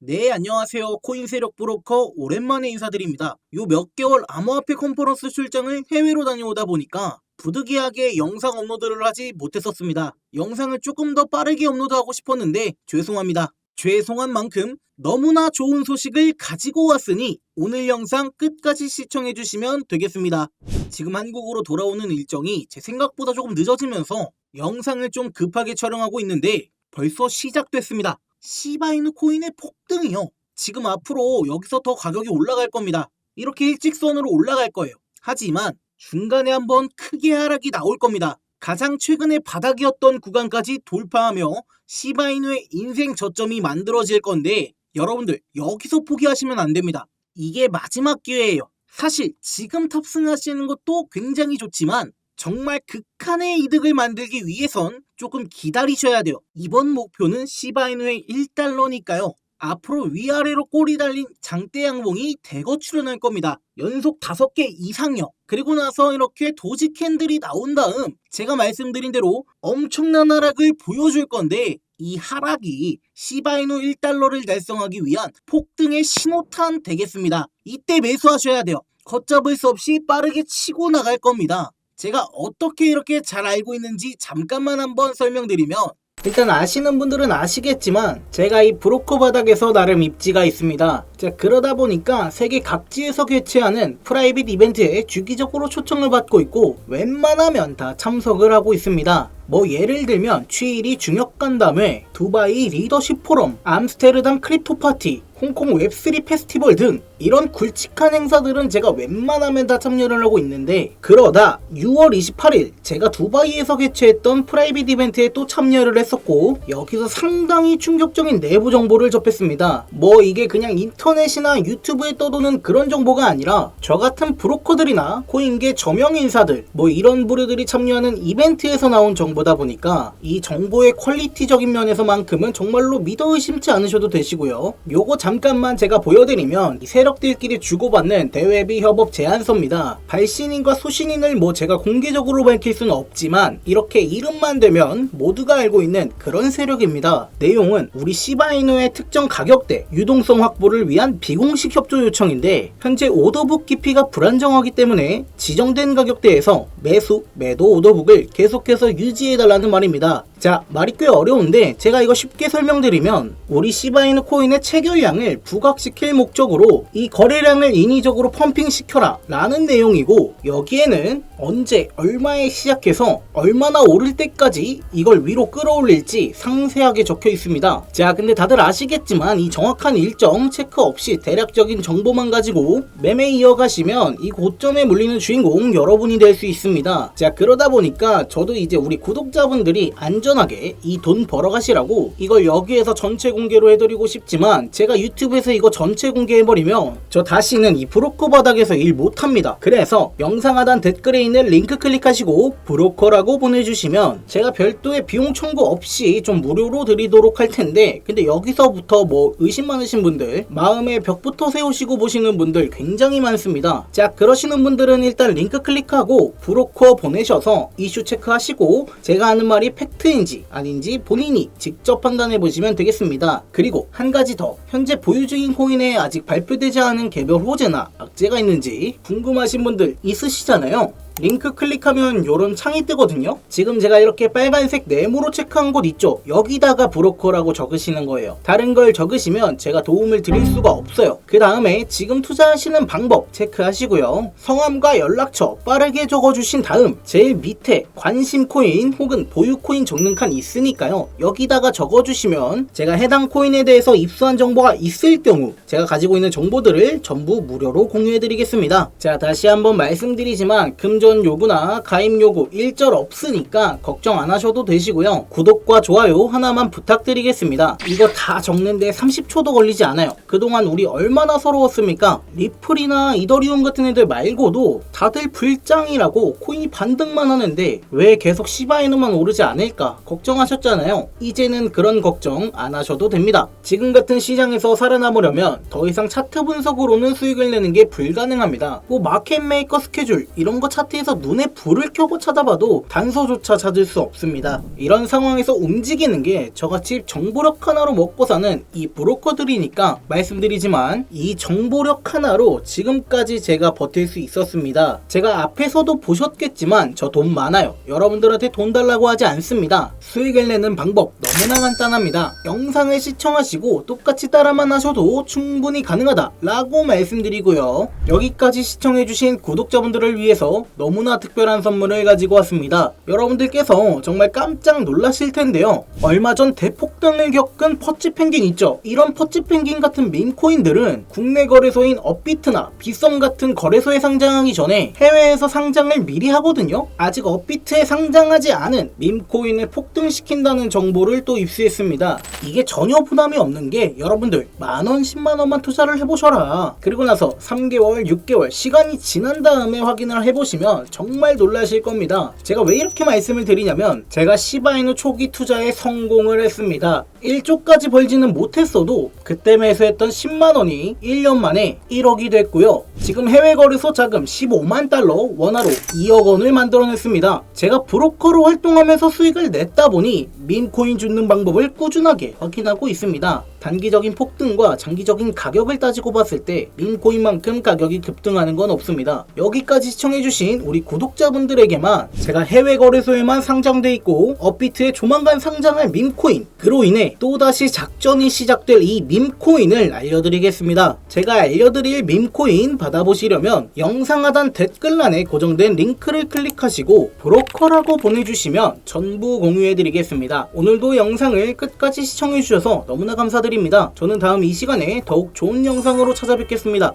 네, 안녕하세요. 코인 세력 브로커 오랜만에 인사드립니다. 요 몇 개월 암호화폐 컨퍼런스 출장을 해외로 다녀오다 보니까 부득이하게 영상 업로드를 하지 못했었습니다. 영상을 조금 더 빠르게 업로드하고 싶었는데 죄송합니다. 죄송한 만큼 너무나 좋은 소식을 가지고 왔으니 오늘 영상 끝까지 시청해주시면 되겠습니다. 지금 한국으로 돌아오는 일정이 제 생각보다 조금 늦어지면서 영상을 좀 급하게 촬영하고 있는데 벌써 시작됐습니다. 시바이누 코인의 폭등이요. 지금 앞으로 여기서 더 가격이 올라갈 겁니다. 이렇게 일직선으로 올라갈 거예요. 하지만 중간에 한번 크게 하락이 나올 겁니다. 가장 최근에 바닥이었던 구간까지 돌파하며 시바이누의 인생 저점이 만들어질 건데 여러분들 여기서 포기하시면 안 됩니다. 이게 마지막 기회예요. 사실 지금 탑승하시는 것도 굉장히 좋지만 정말 극한의 이득을 만들기 위해선 조금 기다리셔야 돼요. 이번 목표는 시바이누의 1달러니까요. 앞으로 위아래로 꼬리 달린 장대 양봉이 대거 출현할 겁니다. 연속 5개 이상요. 그리고 나서 이렇게 도지 캔들이 나온 다음 제가 말씀드린 대로 엄청난 하락을 보여줄 건데 이 하락이 시바이누 1달러를 달성하기 위한 폭등의 신호탄 되겠습니다. 이때 매수하셔야 돼요. 걷잡을 수 없이 빠르게 치고 나갈 겁니다. 제가 어떻게 이렇게 잘 알고 있는지 잠깐만 한번 설명드리면 일단 아시는 분들은 아시겠지만 제가 이 브로커 바닥에서 나름 입지가 있습니다. 자, 그러다 보니까 세계 각지에서 개최하는 프라이빗 이벤트에 주기적으로 초청을 받고 있고 웬만하면 다 참석을 하고 있습니다. 뭐 예를 들면 취일이 중역 간 담회, 두바이 리더십 포럼, 암스테르담 크립토 파티, 홍콩 웹3 페스티벌 등 이런 굵직한 행사들은 제가 웬만하면 다 참여를 하고 있는데 그러다 6월 28일 제가 두바이에서 개최했던 프라이빗 이벤트에 또 참여를 했었고 여기서 상당히 충격적인 내부 정보를 접했습니다. 뭐 이게 그냥 인터넷이나 유튜브에 떠도는 그런 정보가 아니라 저 같은 브로커들이나 코인계 저명 인사들 뭐 이런 부류들이 참여하는 이벤트에서 나온 정보 다 보니까 이 정보의 퀄리티적인 면에서만큼은 정말로 믿어 의심치 않으셔도 되시고요. 요거 잠깐만 제가 보여드리면 이 세력들끼리 주고받는 대외비 협업 제안서입니다. 발신인과 수신인을 뭐 제가 공개적으로 밝힐 수는 없지만 이렇게 이름만 되면 모두가 알고 있는 그런 세력입니다. 내용은 우리 시바이누의 특정 가격대 유동성 확보를 위한 비공식 협조 요청인데 현재 오더북 깊이가 불안정하기 때문에 지정된 가격대에서 매수, 매도 오더북을 계속해서 유지 해달라는 말입니다. 자, 말이 꽤 어려운데 제가 이거 쉽게 설명드리면 우리 시바이누 코인의 체결량을 부각시킬 목적으로 이 거래량을 인위적으로 펌핑시켜라 라는 내용이고 여기에는 언제 얼마에 시작해서 얼마나 오를 때까지 이걸 위로 끌어올릴지 상세하게 적혀 있습니다. 자, 근데 다들 아시겠지만 이 정확한 일정 체크 없이 대략적인 정보만 가지고 매매 이어가시면 이 고점에 물리는 주인공 여러분이 될 수 있습니다. 자, 그러다 보니까 저도 이제 우리 구독자분들이 안전 하게 이 돈 벌어가시라고 이걸 여기에서 전체 공개로 해드리고 싶지만 제가 유튜브에서 이거 전체 공개해버리면 저 다시는 이 브로커 바닥에서 일 못합니다. 그래서 영상 하단 댓글에 있는 링크 클릭하시고 브로커라고 보내주시면 제가 별도의 비용 청구 없이 좀 무료로 드리도록 할 텐데 근데 여기서부터 뭐 의심 많으신 분들 마음에 벽부터 세우시고 보시는 분들 굉장히 많습니다. 자 그러시는 분들은 일단 링크 클릭하고 브로커 보내셔서 이슈 체크하시고 제가 하는 말이 팩트인 지 아닌지 본인이 직접 판단해 보시면 되겠습니다. 그리고 한 가지 더 현재 보유 중인 코인에 아직 발표되지 않은 개별 호재나 악재가 있는지 궁금하신 분들 있으시잖아요. 링크 클릭하면 요런 창이 뜨거든요? 지금 제가 이렇게 빨간색 네모로 체크한 곳 있죠? 여기다가 브로커라고 적으시는 거예요. 다른 걸 적으시면 제가 도움을 드릴 수가 없어요. 그 다음에 지금 투자하시는 방법 체크하시고요. 성함과 연락처 빠르게 적어주신 다음 제일 밑에 관심 코인 혹은 보유 코인 적는 칸 있으니까요. 여기다가 적어주시면 제가 해당 코인에 대해서 입수한 정보가 있을 경우 제가 가지고 있는 정보들을 전부 무료로 공유해드리겠습니다. 자 다시 한번 말씀드리지만 금전 요구나 가입 요구 일절 없으니까 걱정 안 하셔도 되시고요. 구독과 좋아요 하나만 부탁드리겠습니다. 이거 다 적는데 30초도 걸리지 않아요. 그동안 우리 얼마나 서러웠습니까? 리플이나 이더리움 같은 애들 말고도 다들 불장이라고 코인이 반등만 하는데 왜 계속 시바이누만 오르지 않을까 걱정하셨잖아요. 이제는 그런 걱정 안 하셔도 됩니다. 지금 같은 시장에서 살아남으려면 더 이상 차트 분석으로는 수익을 내는 게 불가능합니다. 뭐 마켓 메이커 스케줄 이런 거 차트 사이트에서 눈에 불을 켜고 찾아봐도 단서조차 찾을 수 없습니다. 이런 상황에서 움직이는 게 저같이 정보력 하나로 먹고 사는 이 브로커들이니까 말씀드리지만 이 정보력 하나로 지금까지 제가 버틸 수 있었습니다. 제가 앞에서도 보셨겠지만 저 돈 많아요. 여러분들한테 돈 달라고 하지 않습니다. 수익을 내는 방법 너무나 간단합니다. 영상을 시청하시고 똑같이 따라만 하셔도 충분히 가능하다 라고 말씀드리고요. 여기까지 시청해주신 구독자분들을 위해서 너무나 특별한 선물을 가지고 왔습니다. 여러분들께서 정말 깜짝 놀라실 텐데요. 얼마 전 대폭등을 겪은 퍼치 펭귄 있죠? 이런 퍼치 펭귄 같은 밈코인들은 국내 거래소인 업비트나 비썸 같은 거래소에 상장하기 전에 해외에서 상장을 미리 하거든요. 아직 업비트에 상장하지 않은 밈코인을 폭등시킨다는 정보를 또 입수했습니다. 이게 전혀 부담이 없는 게 여러분들 만원, 10만원만 투자를 해보셔라. 그리고 나서 3개월, 6개월 시간이 지난 다음에 확인을 해보시면 정말 놀라실 겁니다. 제가 왜 이렇게 말씀을 드리냐면 제가 시바이누 초기 투자에 성공을 했습니다. 1조까지 벌지는 못했어도 그때 매수했던 10만원이 1년 만에 1억이 됐고요. 지금 해외 거래소 자금 15만 달러 원화로 2억 원을 만들어냈습니다. 제가 브로커로 활동하면서 수익을 냈다 보니 민코인 줍는 방법을 꾸준하게 확인하고 있습니다. 단기적인 폭등과 장기적인 가격을 따지고 봤을 때 민코인만큼 가격이 급등하는 건 없습니다. 여기까지 시청해주신 우리 구독자분들에게만 제가 해외 거래소에만 상장돼 있고 업비트에 조만간 상장할 밈코인 그로 인해 또다시 작전이 시작될 이 밈코인을 알려드리겠습니다. 제가 알려드릴 밈코인 받아보시려면 영상 하단 댓글란에 고정된 링크를 클릭하시고 브로커라고 보내주시면 전부 공유해드리겠습니다. 오늘도 영상을 끝까지 시청해주셔서 너무나 감사드립니다. 저는 다음 이 시간에 더욱 좋은 영상으로 찾아뵙겠습니다.